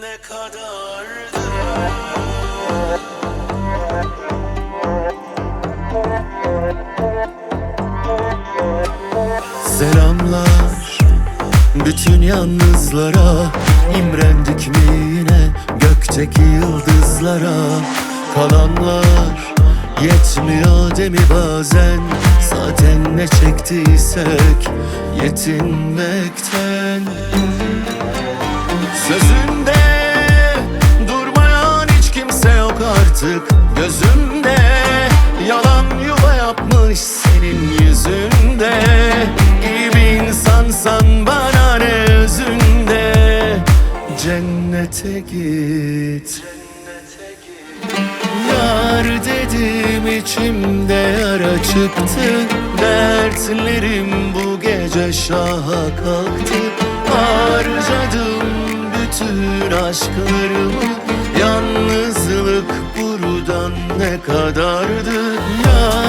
Ne kadardı Selamlar. Bütün yalnızlara imrendik mi yine gökteki yıldızlara? Kalanlar yetmiyor demi bazen? Zaten ne çektiysek yetinmekten. Sözünde artık Gözümde. Yalan yuva yapmış senin yüzünde. İyi bir insansan bana ne özünde? Cennete git. Yar dedim içimde yara çıktı. Dertlerim bu gece şaha kalktı. Harcadım bütün aşklarımı kadardı. Yar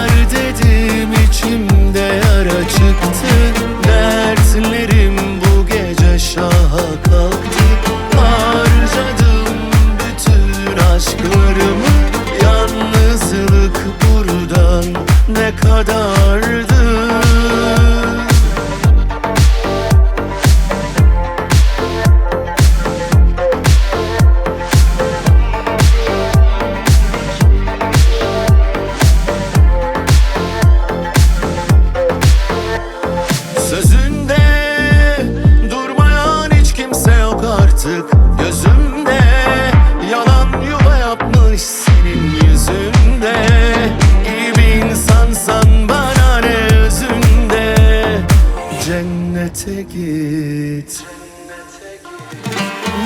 git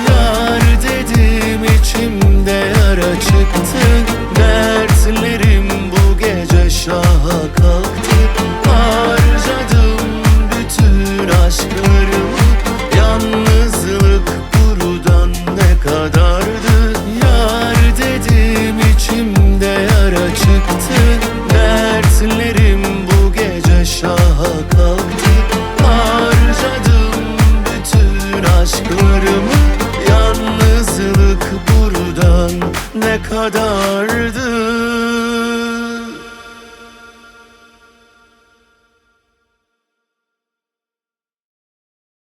Yar dedim içimde ne kadardı